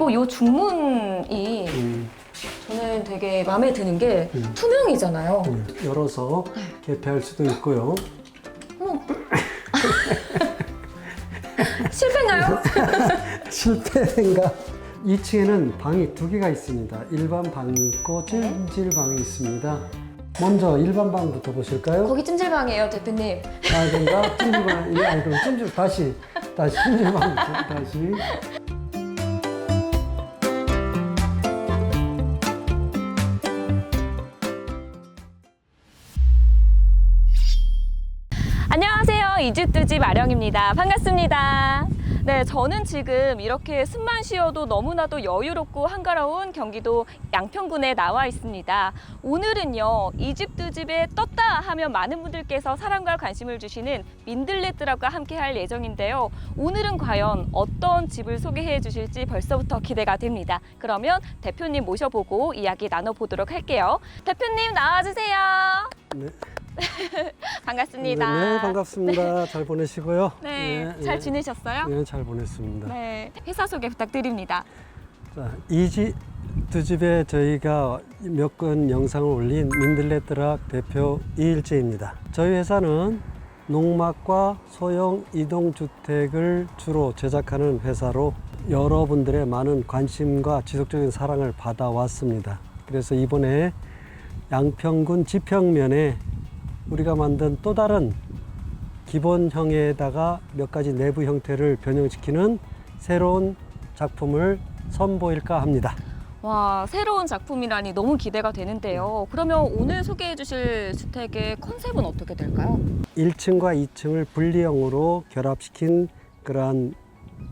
그리고 요 중문이 음, 저는 되게 마음에 드는 게 음. 투명이잖아요. 음, 열어서 개폐할 수도 있고요. 어머. 실패인가요? 실패인가? 2층에는 방이 두 개가 있습니다. 일반 방이 있고 찜질 방이 있습니다. 먼저 일반 방부터 보실까요? 거기 찜질방이에요, 대표님. 아, 그런가? 찜질방, 예, 아니, 그럼 찜질, 다시, 다시 찜질방부터, 다시. 안녕하세요. 이주뚜지 마령입니다. 반갑습니다. 네, 저는 지금 이렇게 숨만 쉬어도 너무나도 여유롭고 한가로운 경기도 양평군에 나와 있습니다. 오늘은요, 이집트집에 떴다 하면 많은 분들께서 사랑과 관심을 주시는 민들레트랍과 함께 할 예정인데요. 오늘은 과연 어떤 집을 소개해 주실지 벌써부터 기대가 됩니다. 그러면 대표님 모셔보고 이야기 나눠보도록 할게요. 대표님 나와주세요. 네. 반갑습니다. 네, 반갑습니다. 잘 보내시고요. 네, 예, 잘 예. 지내셨어요? 네, 잘 보냈습니다. 네, 회사 소개 부탁드립니다. 자, 이집 두 집에 저희가 몇 건 영상을 올린 민들레트락 대표 이일재입니다. 저희 회사는 농막과 소형 이동주택을 주로 제작하는 회사로 여러분들의 많은 관심과 지속적인 사랑을 받아왔습니다. 그래서 이번에 양평군 지평면에 우리가 만든 또 다른 기본형에다가 몇 가지 내부 형태를 변형시키는 새로운 작품을 선보일까 합니다. 와, 새로운 작품이라니 너무 기대가 되는데요. 그러면 오늘 소개해 주실 주택의 컨셉은 어떻게 될까요? 1층과 2층을 분리형으로 결합시킨 그러한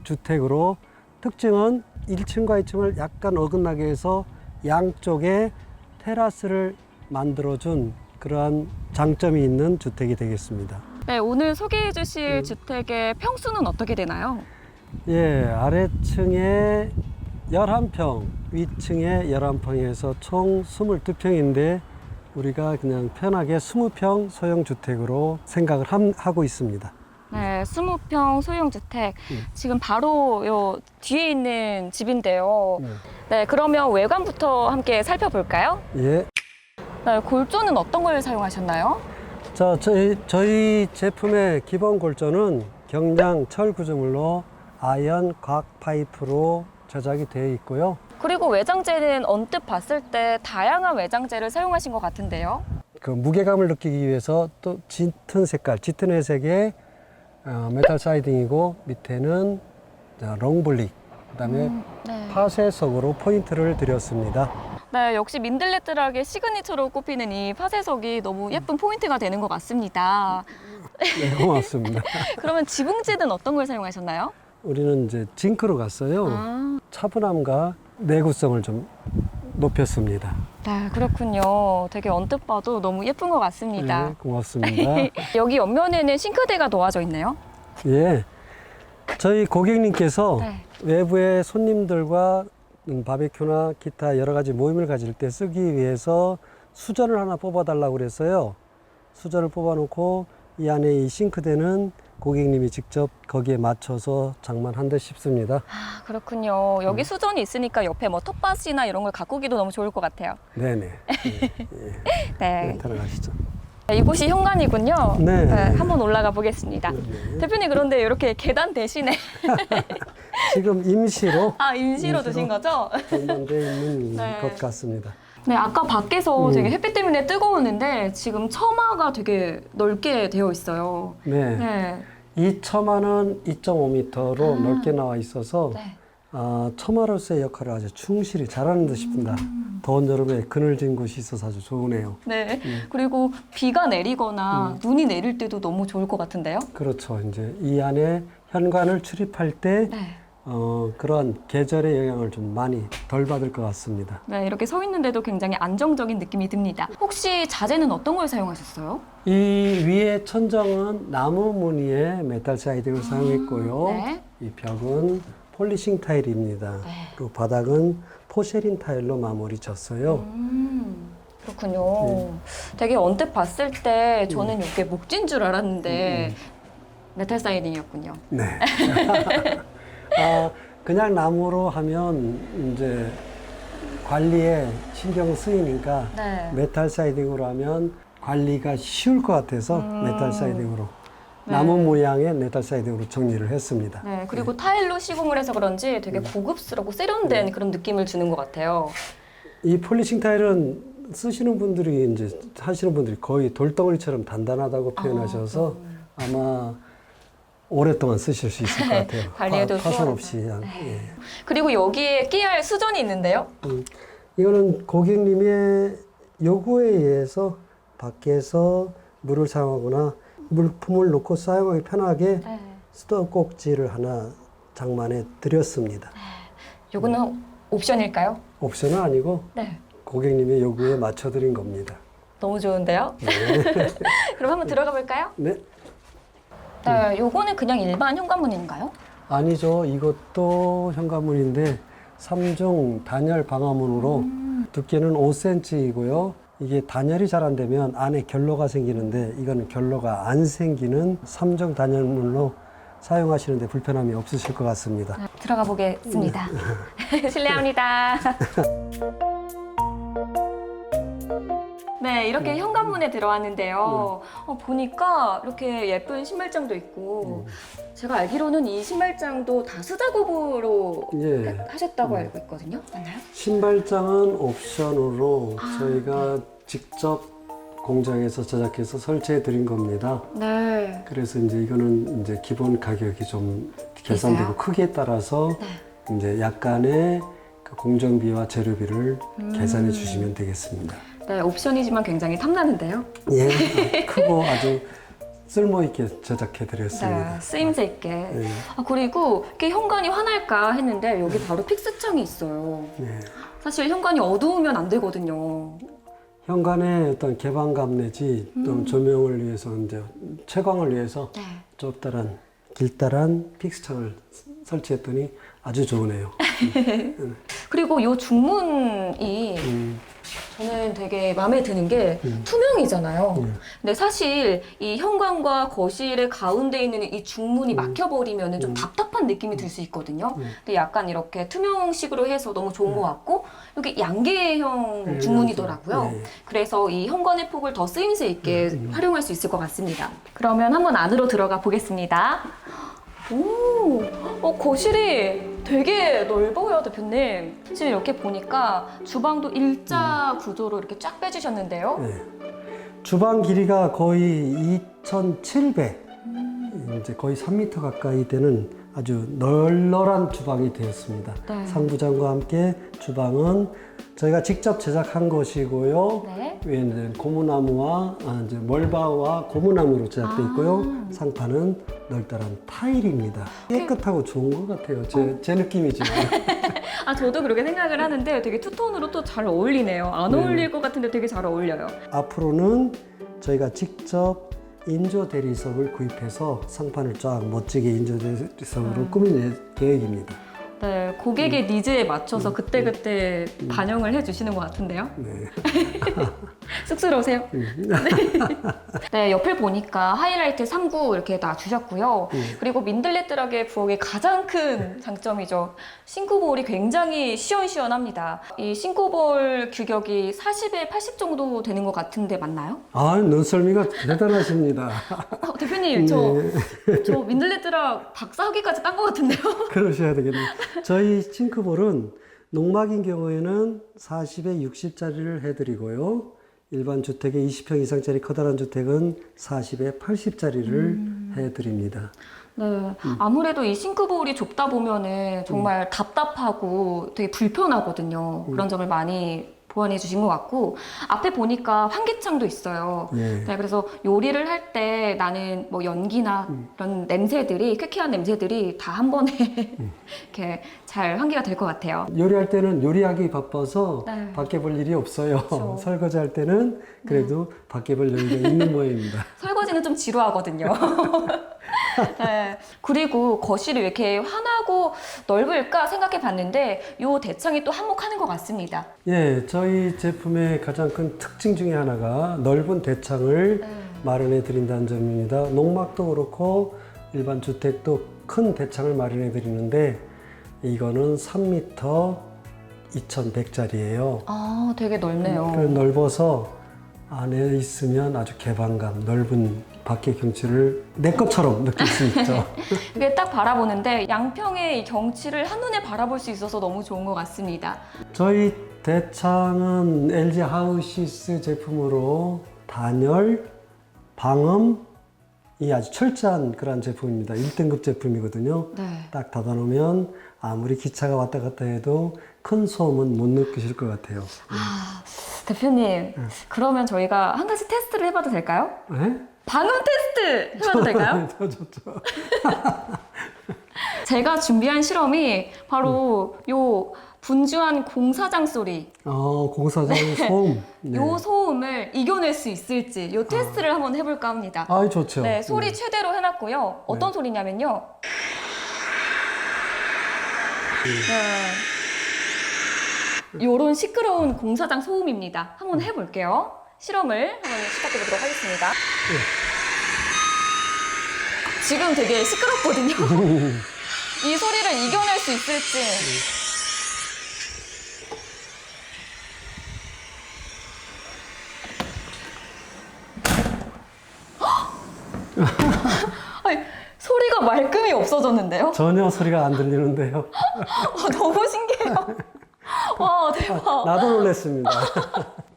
주택으로 특징은 1층과 2층을 약간 어긋나게 해서 양쪽에 테라스를 만들어준 그러한 장점이 있는 주택이 되겠습니다. 네, 오늘 소개해 주실 음. 주택의 평수는 어떻게 되나요? 예, 아래층에 11평, 위층에 11평에서 총 22평인데 우리가 그냥 편하게 20평 소형 주택으로 생각을 함- 하고 있습니다. 네, 20평 소형 주택. 음. 지금 바로 요 뒤에 있는 집인데요. 네. 네, 그러면 외관부터 함께 살펴볼까요? 예. 네, 골조는 어떤 걸 사용하셨나요? 자, 저희, 저희 제품의 기본 골조는 경량 철 구조물로 아연 곽 파이프로 제작이 되어 있고요. 그리고 외장재는 언뜻 봤을 때 다양한 외장재를 사용하신 것 같은데요. 그 무게감을 느끼기 위해서 또 짙은 색깔, 짙은 회색의 어, 메탈 사이딩이고 밑에는 자, 롱블릭, 그다음에 음, 네. 파쇄석으로 포인트를 드렸습니다. 네, 역시 민들레트락의 시그니처로 꼽히는 이 파쇄석이 너무 예쁜 포인트가 되는 것 같습니다. 네, 고맙습니다. 그러면 지붕재는 어떤 걸 사용하셨나요? 우리는 이제 징크로 갔어요. 아, 차분함과 내구성을 좀 높였습니다. 네, 그렇군요. 되게 언뜻 봐도 너무 예쁜 것 같습니다. 네, 고맙습니다. 여기 옆면에는 싱크대가 놓아져 있네요. 예. 저희 고객님께서 네. 외부의 손님들과 음, 바베큐나 기타 여러 가지 모임을 가질 때 쓰기 위해서 수전을 하나 뽑아달라고 그랬어요. 수전을 뽑아놓고 이 안에 이 싱크대는 고객님이 직접 거기에 맞춰서 장만한 듯 싶습니다. 아, 그렇군요. 여기 수전이 있으니까 옆에 뭐 텃밭이나 이런 걸 가꾸기도 너무 좋을 것 같아요. 네네. 예, 네. 네, 들어가시죠. 이곳이 현관이군요. 네. 한번 올라가 보겠습니다. 네. 대표님 그런데 이렇게 계단 대신에 지금 임시로 아 임시로? 두신 거죠? 전망되어 있는 네. 것 같습니다. 네 아까 밖에서 음. 되게 햇빛 때문에 뜨거웠는데 지금 처마가 되게 넓게 되어 있어요. 네. 네. 이 처마는 2.5m로 아. 넓게 나와 있어서 네. 아, 처마로서의 역할을 아주 충실히 잘하는 듯 싶습니다. 음. 더운 여름에 그늘진 곳이 있어서 아주 좋으네요. 네. 음. 그리고 비가 내리거나 눈이 내릴 때도 너무 좋을 것 같은데요. 그렇죠. 이제 이 안에 현관을 출입할 때 네. 어, 그런 계절의 영향을 좀 많이 덜 받을 것 같습니다. 네, 이렇게 서 있는데도 굉장히 안정적인 느낌이 듭니다. 혹시 자재는 어떤 걸 사용하셨어요? 이 위에 천정은 나무 무늬의 메탈 사이딩을 사용했고요. 네. 이 벽은 폴리싱 타일입니다. 네. 그리고 바닥은 포쉐린 타일로 마무리 졌어요. 음, 그렇군요. 되게 언뜻 봤을 때 저는 이게 목진 줄 알았는데 메탈 사이딩이었군요. 네. 아, 그냥 나무로 하면 이제 관리에 신경 쓰이니까 네. 메탈 사이딩으로 하면 관리가 쉬울 것 같아서 음. 메탈 사이딩으로 네. 나무 모양의 메탈 사이딩으로 정리를 했습니다. 네, 그리고 타일로 시공을 해서 그런지 되게 고급스럽고 세련된 그런 느낌을 주는 것 같아요. 이 폴리싱 타일은 쓰시는 분들이 이제 하시는 분들이 거의 돌덩어리처럼 단단하다고 표현하셔서 아마 오랫동안 쓰실 수 있을 것 같아요. 네, 관리에도 파, 파손. 없이. 예. 그리고 여기에 끼야 할 수전이 있는데요. 음, 이거는 고객님의 요구에 의해서 밖에서 물을 사용하거나 물품을 놓고 사용하기 편하게 네. 수도꼭지를 하나 장만해 드렸습니다. 요거는 옵션일까요? 옵션은 아니고 네. 고객님의 요구에 맞춰 드린 겁니다. 너무 좋은데요? 그럼 한번 들어가 볼까요? 네. 네, 요거는 그냥 일반 현관문인가요? 아니죠. 이것도 현관문인데 삼중 단열 방화문으로 두께는 5cm이고요. 이게 단열이 잘 안 되면 안에 결로가 생기는데 이거는 결로가 안 생기는 삼중 단열문으로 사용하시는데 불편함이 없으실 것 같습니다. 네, 들어가 보겠습니다. 실례합니다. 네, 이렇게 현관문에 들어왔는데요. 어, 보니까 이렇게 예쁜 신발장도 있고, 제가 알기로는 이 신발장도 다 수작업으로 예. 하- 하셨다고 알고 있거든요. 맞나요? 신발장은 옵션으로 저희가 직접 공장에서 제작해서 설치해 드린 겁니다. 네. 그래서 이제 이거는 이제 기본 가격이 좀 계산되고 있어요? 크기에 따라서 네. 이제 약간의 그 공정비와 재료비를 음. 계산해 주시면 되겠습니다. 네, 옵션이지만 굉장히 탐나는데요. 예, 아, 크고 아주 쓸모 있게 제작해 드렸습니다. 네, 쓰임새 있게. 네. 아, 그리고 이렇게 현관이 환할까 했는데 여기 바로 픽스창이 있어요. 네. 사실 현관이 어두우면 안 되거든요. 현관의 어떤 개방감 내지 또 음. 조명을 위해서 이제 채광을 위해서 네. 좁다란 길다란 픽스창을 설치했더니 아주 좋으네요. 그리고 이 중문이 음, 저는 되게 마음에 드는 게 음. 투명이잖아요. 음. 근데 사실 이 현관과 거실의 가운데 있는 이 중문이 음. 막혀버리면 좀 음. 답답한 느낌이 들 수 있거든요. 음. 근데 약간 이렇게 투명식으로 해서 너무 좋은 것 같고 여기 양계형 네, 중문이더라고요. 네. 그래서 이 현관의 폭을 더 쓰임새 있게 음. 활용할 수 있을 것 같습니다. 그러면 한번 안으로 들어가 보겠습니다. 오, 어, 거실이 되게 넓어요, 대표님. 지금 이렇게 보니까 주방도 일자 구조로 이렇게 쫙 빼주셨는데요. 네. 주방 길이가 거의 2,700, 이제 거의 3m 가까이 되는 아주 널널한 주방이 되었습니다. 네. 상부장과 함께 주방은 저희가 직접 제작한 것이고요. 네. 위에 이제 고무나무와 아, 이제 멀바와 고무나무로 제작되어 있고요. 아. 상판은 널따란 타일입니다. 깨끗하고 좋은 것 같아요. 제, 제 느낌이지만. 아, 저도 그렇게 생각을 하는데 되게 투톤으로 또 잘 어울리네요. 안 네. 어울릴 것 같은데 되게 잘 어울려요. 앞으로는 저희가 직접 인조 대리석을 구입해서 상판을 쫙 멋지게 인조 대리석으로 음. 꾸밀 계획입니다. 네, 고객의 니즈에 음. 맞춰서 그때그때 반영을 해주시는 것 같은데요. 네. 쑥스러우세요? 음. 네, 옆을 보니까 하이라이트 3구 이렇게 놔주셨고요. 음. 그리고 민들레뜨락의 부엌의 가장 큰 장점이죠. 싱크볼이 굉장히 시원시원합니다. 이 싱크볼 규격이 40에 80 정도 되는 것 같은데 맞나요? 아, 눈썰미가 대단하십니다. 어, 대표님, 저, 네. 저 민들레뜨락 박사학위까지 딴 것 같은데요? 그러셔야 되겠네요. 저희 싱크볼은 농막인 경우에는 40에 60짜리를 해드리고요. 일반 주택에 20평 이상짜리 커다란 주택은 40에 80짜리를 음. 해드립니다. 네, 음. 아무래도 이 싱크볼이 좁다 보면은 정말 답답하고 되게 불편하거든요. 음. 그런 점을 많이 보완해 주신 것 같고 앞에 보니까 환기창도 있어요. 예. 네, 그래서 요리를 할 때 나는 뭐 연기나 음. 이런 냄새들이 쾌쾌한 냄새들이 다 한 번에 음. 이렇게 잘 환기가 될 것 같아요. 요리할 때는 요리하기 바빠서 네. 밖에 볼 일이 없어요. 그렇죠. 설거지 할 때는 그래도 밖에 볼 여유가 있는 모양입니다. 설거지는 좀 지루하거든요. 네. 그리고 거실이 왜 이렇게 환하고 넓을까 생각해 봤는데 요 대창이 또 한몫하는 것 같습니다. 예, 저희 제품의 가장 큰 특징 중에 하나가 넓은 대창을 네. 마련해 드린다는 점입니다. 농막도 그렇고 일반 주택도 큰 대창을 마련해 드리는데 이거는 3m 2,100짜리예요. 아, 되게 넓네요. 넓어서 안에 있으면 아주 개방감, 넓은 밖의 경치를 내 것처럼 느낄 수 있죠. 이게 딱 바라보는데 양평의 이 경치를 한눈에 바라볼 수 있어서 너무 좋은 것 같습니다. 저희 대창은 LG 하우시스 제품으로 단열, 방음, 이 아주 철저한 그런 제품입니다. 1등급 제품이거든요. 네. 딱 닫아놓으면 아무리 기차가 왔다 갔다 해도 큰 소음은 못 느끼실 것 같아요. 아, 대표님, 그러면 저희가 한 가지 테스트를 해봐도 될까요? 네? 방음 테스트 해봐도 될까요? 저, 저, 저. 제가 준비한 실험이 바로 요 분주한 공사장 소리, 어, 공사장 소음. 네. 요 소음을 이겨낼 수 있을지 요 테스트를 한번 해볼까 합니다. 아, 좋죠. 네, 소리 최대로 해놨고요. 어떤 소리냐면요. 네. 요런 시끄러운 공사장 소음입니다. 한번 해볼게요. 실험을 한번 시작해 보도록 하겠습니다. 지금 되게 시끄럽거든요. 이 소리를 이겨낼 수 있을지. 아니, 소리가 말끔히 없어졌는데요? 전혀 소리가 안 들리는데요. 와, 너무 신기해요. 와, 대박. 나도 놀랐습니다.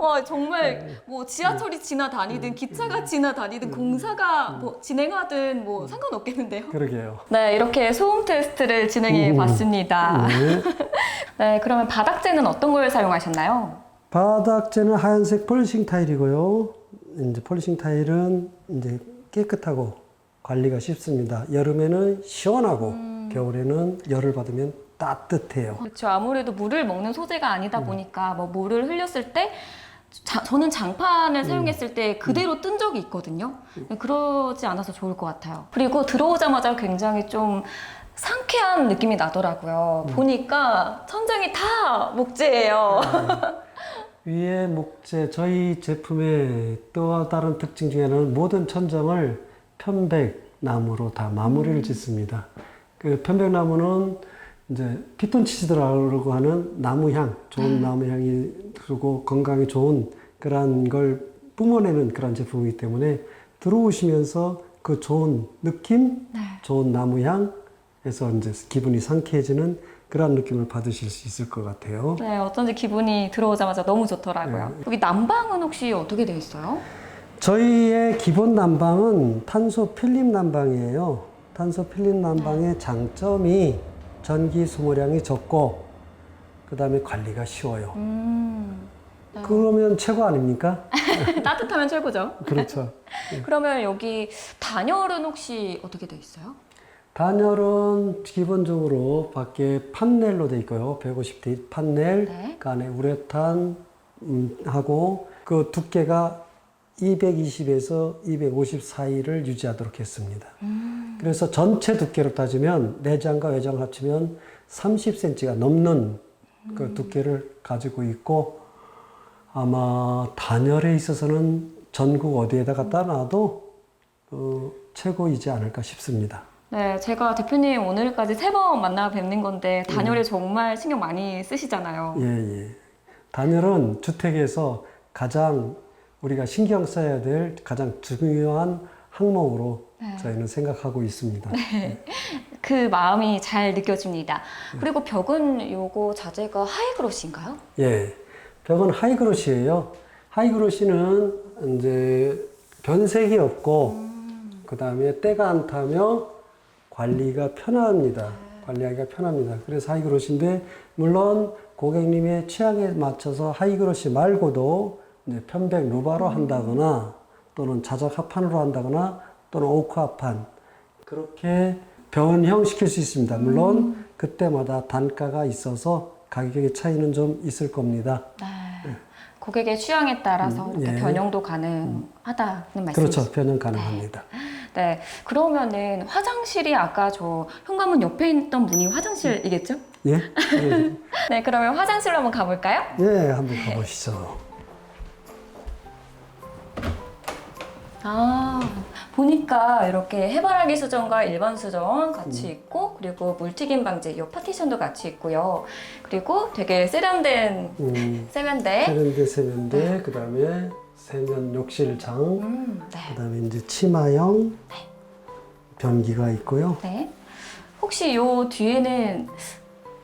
와, 정말 뭐 지하철이 지나다니든 기차가 지나다니든 공사가 뭐 진행하든 뭐 상관없겠는데요? 그러게요. 네, 이렇게 소음 테스트를 진행해 봤습니다. 네. 네, 그러면 바닥재는 어떤 걸 사용하셨나요? 바닥재는 하얀색 폴리싱 타일이고요. 이제 폴리싱 타일은 이제 깨끗하고 관리가 쉽습니다. 여름에는 시원하고 겨울에는 열을 받으면 따뜻해요. 그렇죠. 아무래도 물을 먹는 소재가 아니다 보니까 뭐 물을 흘렸을 때 자- 저는 장판을 사용했을 때 그대로 뜬 적이 있거든요. 그러지 않아서 좋을 것 같아요. 그리고 들어오자마자 굉장히 좀 상쾌한 느낌이 나더라고요. 보니까 천장이 다 목재예요. 위에 목재 저희 제품의 또 다른 특징 중에 하나는 모든 천장을 편백 나무로 다 마무리를 짓습니다. 그 편백나무는 이제 피톤치드라고 하는 나무향, 좋은 나무향이 그리고 건강에 좋은 그런 걸 뿜어내는 그런 제품이기 때문에 들어오시면서 그 좋은 느낌, 네. 좋은 나무향에서 이제 기분이 상쾌해지는 그런 느낌을 받으실 수 있을 것 같아요. 네, 어쩐지 기분이 들어오자마자 너무 좋더라고요. 여기 난방은 혹시 어떻게 되어 있어요? 저희의 기본 난방은 탄소 필름 난방이에요. 탄소 필름 난방의 장점이 전기 소모량이 적고 그 다음에 관리가 쉬워요. 음, 그러면 최고 아닙니까? 따뜻하면 최고죠. 그렇죠. 그러면 여기 단열은 혹시 어떻게 되어 있어요? 단열은 기본적으로 밖에 판넬로 돼 있고요. 150대 판넬, 네. 그 안에 우레탄 음, 하고 그 두께가 220에서 250 사이를 유지하도록 했습니다. 그래서 전체 두께로 따지면 내장과 외장 합치면 30cm가 넘는 그 두께를 가지고 있고 아마 단열에 있어서는 전국 어디에다 갖다 놔도 어, 최고이지 않을까 싶습니다. 네, 제가 대표님 오늘까지 세 번 만나 뵙는 건데 단열에 정말 신경 많이 쓰시잖아요. 예, 예. 단열은 주택에서 가장 우리가 신경 써야 될 가장 중요한 항목으로 저희는 생각하고 있습니다. 그 마음이 잘 느껴집니다. 그리고 벽은 요거 자재가 하이그로시인가요? 예. 벽은 하이그로시예요. 하이그로시는 이제 변색이 없고 그 다음에 때가 안 타며 관리가 편합니다. 관리하기가 편합니다. 그래서 하이그로시인데 물론 고객님의 취향에 맞춰서 하이그로시 말고도 이제 편백 루바로 한다거나 또는 자작 합판으로 한다거나 또는 오크 합판 그렇게 변형시킬 수 있습니다. 물론 그때마다 단가가 있어서 가격의 차이는 좀 있을 겁니다. 네. 고객의 취향에 따라서 음, 이렇게 예. 변형도 가능하다는 말씀이시죠? 그렇죠. 변형 가능합니다. 네. 그러면은 화장실이 아까 저 현관문 옆에 있던 문이 화장실이겠죠? 예? 예, 네. 그러면 화장실로 한번 가볼까요? 예, 한번 가보시죠. 아, 보니까 이렇게 해바라기 수정과 일반 수정 같이 있고 그리고 물튀김 방지 이 파티션도 같이 있고요. 그리고 되게 세련된 음, 세면대. 세면대 세면대 그다음에 세면 욕실장 음, 네. 그다음에 이제 치마형 변기가 있고요. 네. 혹시 요 뒤에는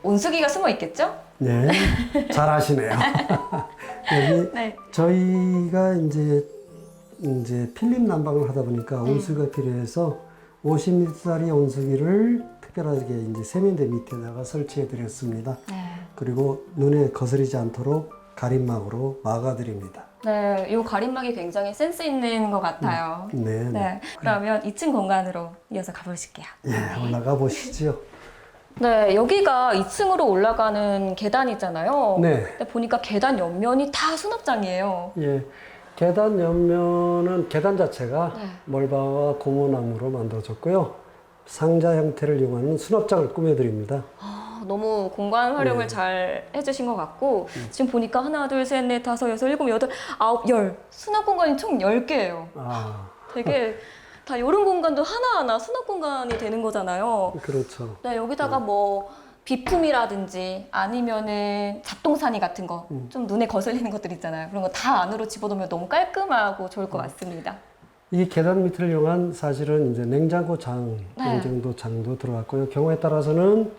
온수기가 숨어 있겠죠? 네, 잘 아시네요. 여기 네. 저희가 이제 이제 필름 난방을 하다 보니까 온수기가 필요해서 50m짜리 온수기를 특별하게 이제 세면대 밑에다가 설치해 드렸습니다. 네. 그리고 눈에 거스리지 않도록 가림막으로 막아드립니다. 네, 요 가림막이 굉장히 센스 있는 것 같아요. 네, 네. 네. 그러면 2층 공간으로 이어서 가보실게요. 예, 올라가 보시죠. 네, 여기가 2층으로 올라가는 계단이잖아요. 네, 근데 보니까 계단 옆면이 다 수납장이에요. 예. 계단 옆면은 계단 자체가 네. 멀바와 고무나무로 만들어졌고요. 상자 형태를 이용하는 수납장을 꾸며드립니다. 아, 너무 공간 활용을 네. 잘 해주신 것 같고 지금 보니까 하나, 둘, 셋, 넷, 다섯, 여섯, 일곱, 여덟, 아홉, 열 수납 공간이 총 10개예요. 아, 되게 다 이런 공간도 하나하나 수납 공간이 되는 거잖아요. 그렇죠. 네, 여기다가 뭐 비품이라든지 아니면은 잡동사니 같은 거 음. 좀 눈에 거슬리는 것들 있잖아요. 그런 거 다 안으로 집어넣으면 너무 깔끔하고 좋을 음. 것 같습니다. 이 계단 밑을 이용한 사실은 이제 냉장고 장, 네. 냉장고 장도 들어갔고요. 경우에 따라서는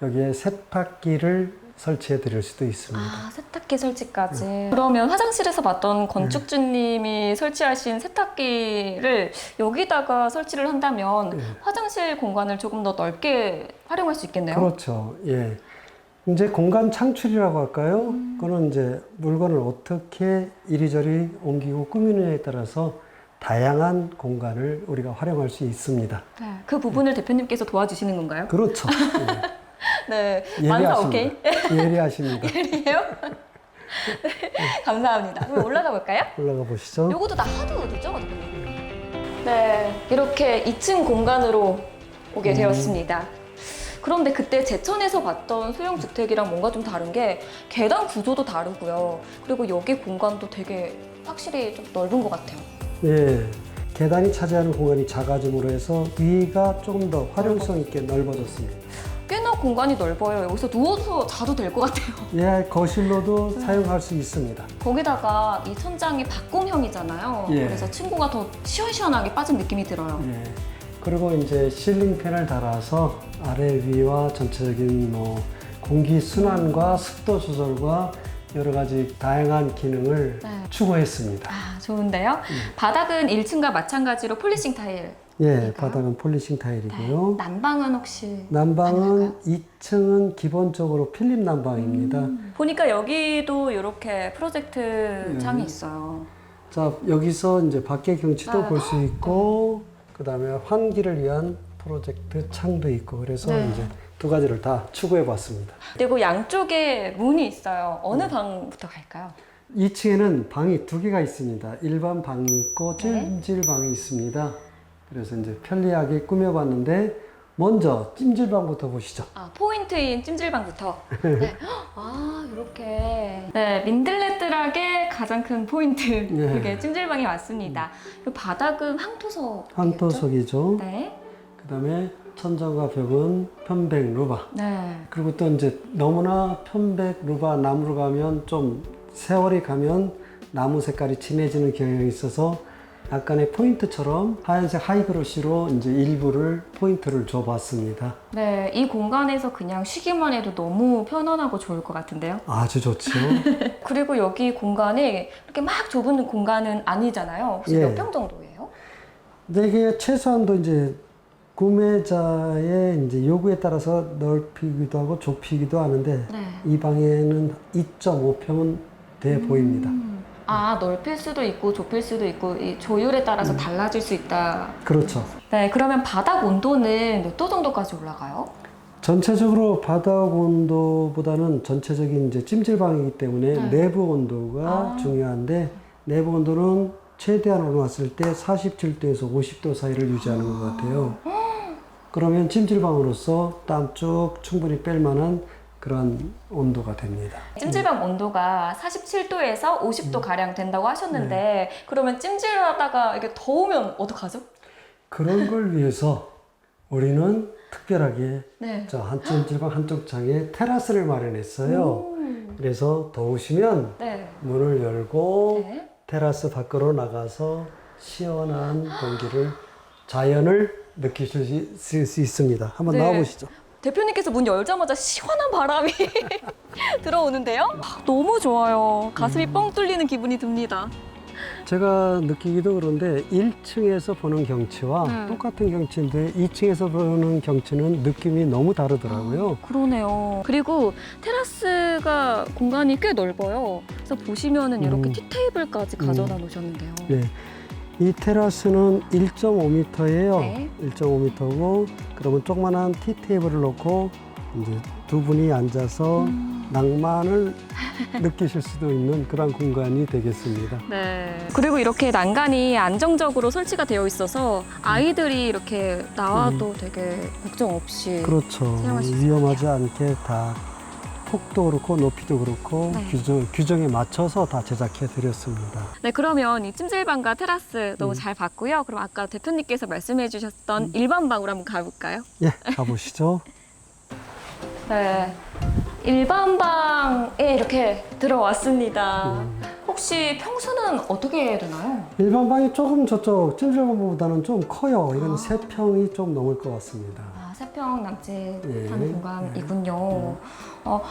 여기에 세탁기를 설치해 드릴 수도 있습니다. 아, 세탁기 설치까지. 그러면 화장실에서 봤던 건축주님이 설치하신 세탁기를 여기다가 설치를 한다면 네. 화장실 공간을 조금 더 넓게 활용할 수 있겠네요. 그렇죠. 예. 이제 공간 창출이라고 할까요? 그거는 이제 물건을 어떻게 이리저리 옮기고 꾸미느냐에 따라서 다양한 공간을 우리가 활용할 수 있습니다. 네, 그 부분을 대표님께서 도와주시는 건가요? 그렇죠. 네, 예. 만사 오케이. 예리하십니다. 예리하십니다. 예리해요? 네, 감사합니다. 그럼 올라가 볼까요? 올라가 보시죠. 요것도 다 하드우드죠? 대표님? 네, 이렇게 2층 공간으로 오게 음. 되었습니다. 그런데 그때 제천에서 봤던 소형 주택이랑 뭔가 좀 다른 게 계단 구조도 다르고요. 그리고 여기 공간도 되게 확실히 좀 넓은 것 같아요. 예. 계단이 차지하는 공간이 작아짐으로 해서 위가 조금 더 활용성 있게 넓어졌습니다. 꽤나 공간이 넓어요. 여기서 누워서 자도 될 것 같아요. 예, 거실로도 사용할 수 있습니다. 거기다가 이 천장이 박공형이잖아요. 예. 그래서 층고가 더 시원시원하게 빠진 느낌이 들어요. 예. 그리고 이제 실링 팬을 달아서 아래 위와 전체적인 뭐 공기 순환과 습도 조절과 여러 가지 다양한 기능을 네. 추구했습니다. 아, 좋은데요? 예. 바닥은 1층과 마찬가지로 폴리싱 타일. 예, 바닥은 폴리싱 타일이고요. 난방은 혹시 난방은 2층은 기본적으로 필름 난방입니다. 보니까 여기도 이렇게 프로젝트 예. 창이 있어요. 자, 여기서 이제 밖의 경치도 아. 볼 수 있고, 그 다음에 환기를 위한 프로젝트 창도 있고, 그래서 네. 이제 두 가지를 다 추구해 봤습니다. 그리고 양쪽에 문이 있어요. 어느 네. 방부터 갈까요? 2층에는 방이 두 개가 있습니다. 일반 방이 있고 네. 찜질 방이 있습니다. 그래서 이제 편리하게 꾸며봤는데 먼저 찜질방부터 보시죠. 아, 포인트인 찜질방부터. 네. 아, 이렇게. 네, 민들레들하게 가장 큰 포인트. 예. 그게 찜질방이 왔습니다. 그리고 바닥은 황토석. 황토석이죠. 네. 그 다음에 천장과 벽은 편백 루바. 네. 그리고 또 이제 너무나 편백 루바 나무로 가면 좀 세월이 가면 나무 색깔이 진해지는 경향이 있어서 약간의 포인트처럼 하얀색 하이그로시로 이제 일부를 포인트를 줘봤습니다. 네, 이 공간에서 그냥 쉬기만 해도 너무 편안하고 좋을 것 같은데요. 아주 좋죠. 그리고 여기 공간이 이렇게 막 좁은 공간은 아니잖아요. 혹시 예. 몇평 정도예요? 근데 이게 최소한도 이제 구매자의 이제 요구에 따라서 넓히기도 하고 좁히기도 하는데 네. 이 방에는 2.5평은 돼 보입니다. 아, 넓힐 수도 있고 좁힐 수도 있고 이 조율에 따라서 달라질 수 있다. 그렇죠. 네, 그러면 바닥 온도는 몇 도 정도까지 올라가요? 전체적으로 바닥 온도보다는 전체적인 이제 찜질방이기 때문에 네. 내부 온도가 아. 중요한데 내부 온도는 최대한 올라왔을 때 47도에서 50도 사이를 유지하는 것 같아요. 그러면 찜질방으로서 땀 쭉 충분히 뺄 만한 그런 온도가 됩니다. 찜질방 온도가 47도에서 50도 가량 된다고 하셨는데 그러면 찜질하다가 이게 더우면 어떡하죠? 그런 걸 위해서 우리는 특별하게 네. 저 한쪽 지방 한쪽 창에 테라스를 마련했어요. 음. 그래서 더우시면 네. 문을 열고 네. 테라스 밖으로 나가서 시원한 공기를 자연을 느끼실 수, 수 있습니다. 한번 네. 나와보시죠. 대표님께서 문 열자마자 시원한 바람이 들어오는데요. 아, 너무 좋아요. 가슴이 음. 뻥 뚫리는 기분이 듭니다. 제가 느끼기도 그런데 1층에서 보는 경치와 네. 똑같은 경치인데 2층에서 보는 경치는 느낌이 너무 다르더라고요. 그러네요. 그리고 테라스가 공간이 꽤 넓어요. 그래서 보시면은 이렇게 음. 티 테이블까지 음. 가져다 놓으셨는데요. 네. 이 테라스는 1.5m예요. 네. 1.5m고 그러면 조그만한 티 테이블을 놓고 이제 두 분이 앉아서 음. 낭만을 느끼실 수도 있는 그런 공간이 되겠습니다. 네. 그리고 이렇게 난간이 안정적으로 설치가 되어 있어서 아이들이 이렇게 나와도 되게 걱정 없이 그렇죠. 사용할 수 위험하지 않게 다 폭도 그렇고 높이도 그렇고 네. 규정, 규정에 맞춰서 다 제작해 드렸습니다. 네, 그러면 이 찜질방과 테라스 너무 음. 잘 봤고요. 그럼 아까 대표님께서 말씀해 주셨던 일반 방으로 한번 가볼까요? 예, 가보시죠. 네. 일반 방에 이렇게 들어왔습니다. 음. 혹시 평수는 어떻게 되나요? 일반 방이 조금 저쪽 찜질방보다는 좀 커요. 이건 아. 세 평이 좀 넘을 것 같습니다. 아, 세평 남짓한 예. 공간이군요. 어,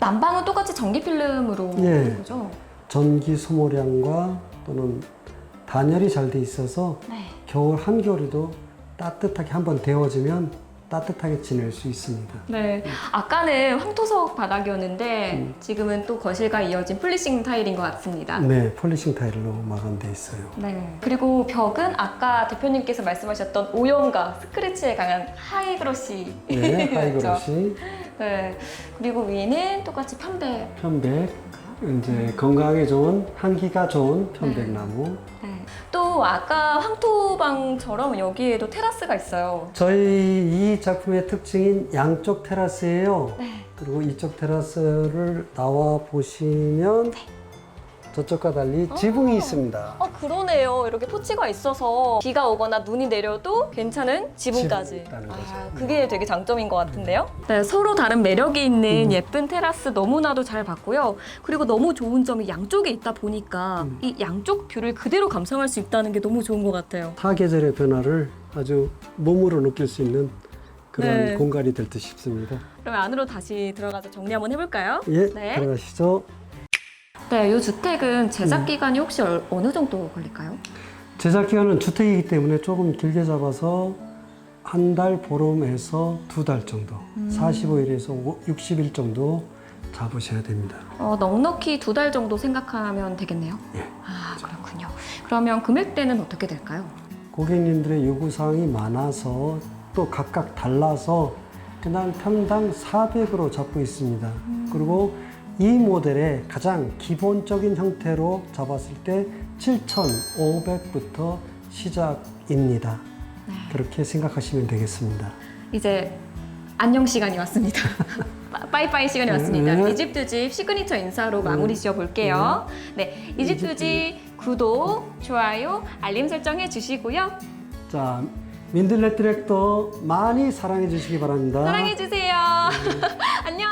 난방은 똑같이 전기 필름으로 예. 하는 거죠? 전기 소모량과 또는 단열이 잘 돼 있어서 네. 겨울 한겨울에도 따뜻하게 한번 데워지면 따뜻하게 지낼 수 있습니다. 네. 아까는 황토석 바닥이었는데 음. 지금은 또 거실과 이어진 플리싱 타일인 것 같습니다. 네, 폴리싱 타일로 마감돼 있어요. 네. 그리고 벽은 아까 대표님께서 말씀하셨던 오염과 스크래치에 강한 하이그로시. 네, 하이그로시, 네. 그리고 위는 똑같이 편백. 편백, 이제 건강에 좋은 향기가 좋은 편백나무. 네. 또 아까 황토방처럼 여기에도 테라스가 있어요. 저희 이 작품의 특징인 양쪽 테라스예요. 네. 그리고 이쪽 테라스를 나와 보시면 저쪽과 달리 지붕이 있습니다. 어 그러네요. 이렇게 포치가 있어서 비가 오거나 눈이 내려도 괜찮은 지붕까지. 지붕이 있다는 거죠. 아, 그게 되게 장점인 것 같은데요. 네, 서로 다른 매력이 있는 음. 예쁜 테라스 너무나도 잘 봤고요. 그리고 너무 좋은 점이 양쪽에 있다 보니까 음. 이 양쪽 뷰를 그대로 감상할 수 있다는 게 너무 좋은 것 같아요. 사계절의 변화를 아주 몸으로 느낄 수 있는 그런 네. 공간이 될 듯 싶습니다. 그럼 안으로 다시 들어가서 정리 한번 해볼까요? 예, 네. 들어가시죠. 네, 이 주택은 제작 음. 기간이 혹시 얼- 어느 정도 걸릴까요? 제작 기간은 주택이기 때문에 조금 길게 잡아서 한 달 보름에서 두 달 정도, 음. 45일에서 60일 정도 잡으셔야 됩니다. 어, 넉넉히 두 달 정도 생각하면 되겠네요. 예. 아, 그렇군요. 그러면 금액대는 어떻게 될까요? 고객님들의 요구 사항이 많아서 또 각각 달라서 그냥 평당 400으로 잡고 있습니다. 그리고 이 모델의 가장 기본적인 형태로 잡았을 때 7,500부터 시작입니다. 네. 그렇게 생각하시면 되겠습니다. 이제 안녕 시간이 왔습니다. 빠- 빠이빠이 시간이 왔습니다. 네. 이집두집 시그니처 인사로 마무리 지어 볼게요. 네, 이집두집 구독, 좋아요, 알림 설정해 주시고요. 자, 민들레 디렉터 많이 사랑해 주시기 바랍니다. 사랑해 주세요. 안녕.